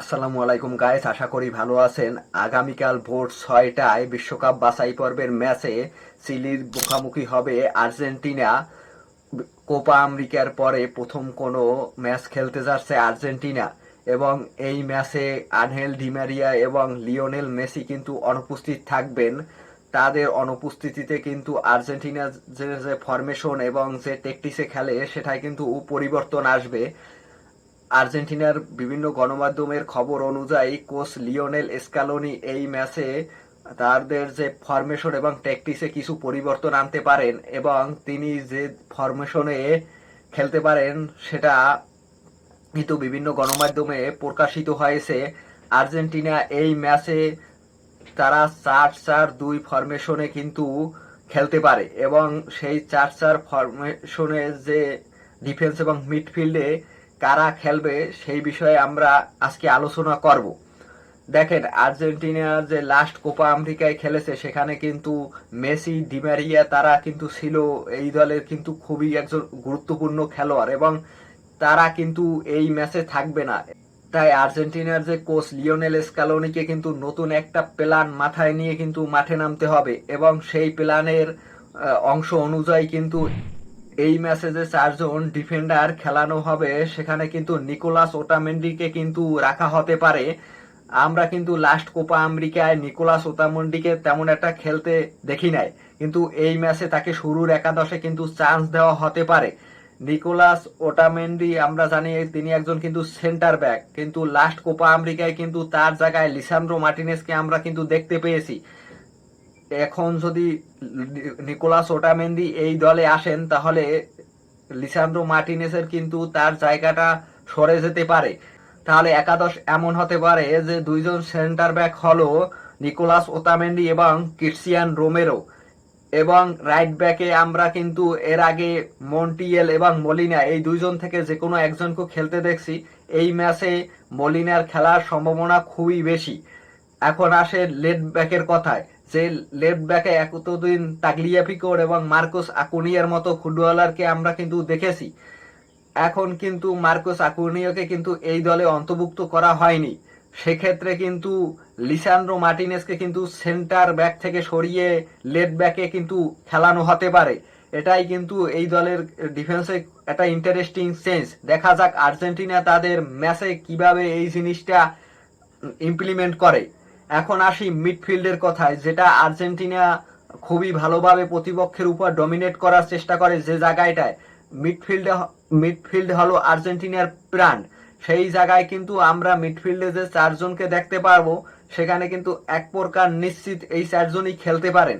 আসসালামু আলাইকুম গায়েস আশা করি ভালো আছেন। আগামীকাল ভোর ছয়টায় বিশ্বকাপ বাছাই পর্বের ম্যাচে চিলির মুখোমুখি হবে আর্জেন্টিনা। কোপা আমেরিকার পরে প্রথম কোনো ম্যাচ খেলতে যাচ্ছে আর্জেন্টিনা। এবং এই ম্যাচে আনহেল ডিমারিয়া এবং লিওনেল মেসি কিন্তু অনুপস্থিত থাকবেন। তাদের অনুপস্থিতিতে কিন্তু আর্জেন্টিনা যে ফরমেশন এবং যে টেকটিসে খেলে সেটাই কিন্তু পরিবর্তন আসবে। আর্জেন্টিনার বিভিন্ন গণমাধ্যমের খবর অনুযায়ী কোচ লিওনেল স্কালোনি এই ম্যাচে তাদের যে ফরমেশন এবং ট্যাকটিসে কিছু পরিবর্তন আনতে পারেন এবং তিনি যে ফরমেশনে খেলতে পারেন, সেটা কিন্তু বিভিন্ন গণমাধ্যমে প্রকাশিত হয়েছে। আর্জেন্টিনা এই ম্যাচে তারা চার চার দুই ফরমেশনে কিন্তু খেলতে পারে এবং সেই চার চার ফরমেশনে যে ডিফেন্স এবং মিডফিল্ডে কারা খেলবে সেই বিষয়ে আমরা আজকে আলোচনা করব। দেখেন আর্জেন্টিনা যে লাস্ট কোপা আমেরিকায় খেলেছে, সেখানে কিন্তু মেসি ডিমারিয়া তারা কিন্তু ছিল এই দলের কিন্তু খুবই একজন গুরুত্বপূর্ণ খেলোয়াড় এবং তারা কিন্তু এই ম্যাচে থাকবে না। তাই আর্জেন্টিনার যে কোচ লিওনেল স্কালোনিকে কিন্তু নতুন একটা প্ল্যান মাথায় নিয়ে কিন্তু মাঠে নামতে হবে এবং সেই প্ল্যানের অংশ অনুযায়ী কিন্তু এই ম্যাচে যে চারজন ডিফেন্ডার খেলানো হবে, সেখানে কিন্তু নিকোলাস ওটামেন্ডিকে কিন্তু রাখা হতে পারে। আমরা কিন্তু লাস্ট কোপা আমেরিকায় নিকোলাস ওতামন্ডিকে তেমন একটা খেলতে দেখি নাই। কিন্তু এই ম্যাচে তাকে শুরুর একাদশে কিন্তু চান্স দেওয়া হতে পারে। নিকোলাস ওটামেন্ডি, আমরা জানি তিনি একজন কিন্তু সেন্টার ব্যাক কিন্তু লাস্ট কোপা আমেরিকায় কিন্তু তার জায়গায় লিসান্দ্রো মার্টিনেসকে আমরা কিন্তু দেখতে পেয়েছি। এখন যদি নিকোলাস ওটামেন্দি এই দলে আসেন, তাহলে লিসান্দ্রো মার্টিনেসের কিন্তু তার জায়গাটা সরে যেতে পারে। তাহলে একাদশ এমন হতে পারে যে দুইজন সেন্টার ব্যাক হলো নিকোলাস ওতামেন্ডি এবং ক্রিশ্চিয়ান রোমেরো। এবং রাইট ব্যাকে আমরা কিন্তু এর আগে মন্টিয়েল এবং মলিনা, এই দুইজন থেকে যে কোনো একজনকে খেলতে দেখছি। এই ম্যাচে মলিনার খেলার সম্ভাবনা খুবই বেশি। এখন আসে লেট ব্যাকের কথায়। যে লেফট ব্যাকে এতদিন তাগলিয়া ফিকোর এবং মার্কোস আকুনিয়ার মতো ফুটবলারকে আমরা কিন্তু দেখেছি। এখন কিন্তু মার্কোস আকুনিয়াকে কিন্তু এই দলে অন্তর্ভুক্ত করা হয়নি। সেক্ষেত্রে কিন্তু লিসান্দ্রো মার্টিনেসকে কিন্তু সেন্টার ব্যাক থেকে সরিয়ে লেফট ব্যাকে কিন্তু খেলানো হতে পারে। এটাই কিন্তু এই দলের ডিফেন্সে একটা ইন্টারেস্টিং চেঞ্জ দেখা যাক আর্জেন্টিনা তাদের ম্যাচে কীভাবে এই জিনিসটা ইমপ্লিমেন্ট করে। এখন আসি মিডফিল্ডের কথায়, যেটা আর্জেন্টিনা খুবই ভালোভাবে প্রতিপক্ষের উপর ডমিনেট করার চেষ্টা করে যে জায়গাটায়। মিডফিল্ডে মিডফিল্ড হলো আর্জেন্টিনার প্রাণ। সেই জায়গায় কিন্তু আমরা মিডফিল্ডে যে চারজনকে দেখতে পারব, সেখানে কিন্তু এক প্রকার নিশ্চিত এই চারজনই খেলতে পারেন।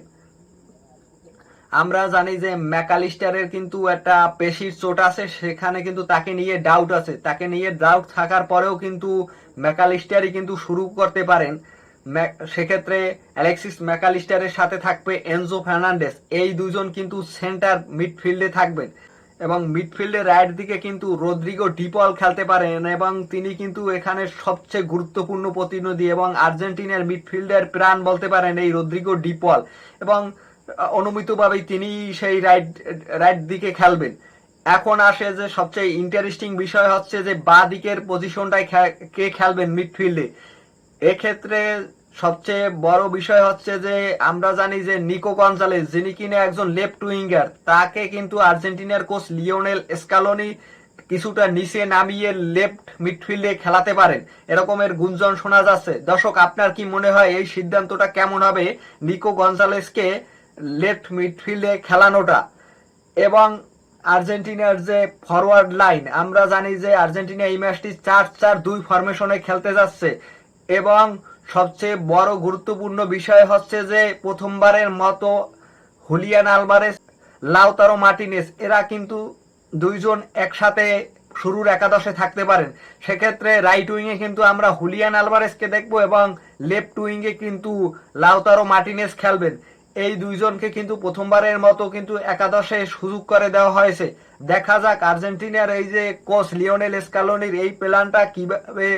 আমরা জানি যে ম্যাকালিস্টারের কিন্তু একটা পেশির চোট আছে, সেখানে কিন্তু তাকে নিয়ে ডাউট আছে। তাকে নিয়ে ডাউট থাকার পরেও কিন্তু ম্যাকালিস্টারই কিন্তু শুরু করতে পারেন। সেক্ষেত্রে অ্যালেক্সিস ম্যাকালিস্টারের সাথে থাকবে এনজো ফার্নান্ডেস। এই দুজন কিন্তু সেন্টার মিডফিল্ডে থাকবেন। এবং মিডফিল্ডে রাইট দিকে কিন্তু রদ্রিগো ডিপল খেলতে পারেন এবং তিনি কিন্তু এখানে সবচেয়ে গুরুত্বপূর্ণ প্রতিনিধি এবং আর্জেন্টিনার মিডফিল্ডের প্রাণ বলতে পারেন এই রদ্রিগো ডিপল। এবং অনুমিতভাবেই তিনি সেই রাইট রাইট দিকে খেলবেন। এখন আসে যে সবচেয়ে ইন্টারেস্টিং বিষয় হচ্ছে যে বা দিকের পজিশনটায় কে খেলবেন মিডফিল্ডে? এক্ষেত্রে সবচেয়ে বড় বিষয় হচ্ছে যে, আমরা জানি যে নিকো গঞ্জালেস, যিনি কিনা একজন লেফট উইঙ্গার, তাকে কিন্তু আর্জেন্টিনার কোচ লিওনেল স্কালোনি কিছুটা নিচে নামিয়ে লেফট মিডফিল্ডে খেলাতে পারেন। এরকমের গুঞ্জন শোনা যাচ্ছে। দর্শক, আপনার কি মনে হয় এই সিদ্ধান্তটা কেমন হবে নিকো গঞ্জালেসকে লেফট মিডফিল্ডে খেলানোটা? এবং আর্জেন্টিনার যে ফরওয়ার্ড লাইন, আমরা জানি যে আর্জেন্টিনা এই ম্যাচটি চার চার দুই ফরমেশনে খেলতে যাচ্ছে। এবং সবচেয়ে বড় গুরুত্বপূর্ণ বিষয় হচ্ছে যে প্রথমবারের মতো হুলিয়ান আলবারেস লাউতারো মার্টিনেস, এরা কিন্তু দুইজন একসাথে শুরুর একাদশে থাকতে পারেন। সেক্ষেত্রে রাইট উইংয়ে কিন্তু আমরা হুলিয়ান আলবারেসকে দেখব এবং লেফট উইংয়ে কিন্তু লাউতারো মার্টিনেস খেলবেন। এই দুইজনকে কিন্তু প্রথমবারের মতো কিন্তু একাদশে সুযোগ করে দেওয়া হয়েছে। দেখা যাক আর্জেন্টিনার এই যে কোচ লিওনেল স্কালোনির এই প্ল্যানটা কীভাবে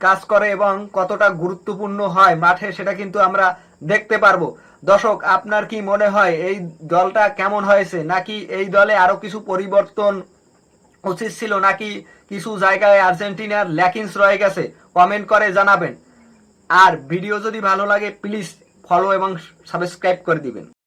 কাজ করে এবং কতটা গুরুত্বপূর্ণ হয় মাঠে, সেটা কিন্তু আমরা দেখতে পারব। দর্শক, আপনার কি মনে হয় এই দলটা কেমন হয়েছে? নাকি এই দলে আরও কিছু পরিবর্তন উচিত ছিল? নাকি কিছু জায়গায় আর্জেন্টিনার ল্যাকিংস রয়ে গেছে? কমেন্ট করে জানাবেন। আর ভিডিও যদি ভালো লাগে, প্লিজ ফলো এবং সাবস্ক্রাইব করে দিবেন।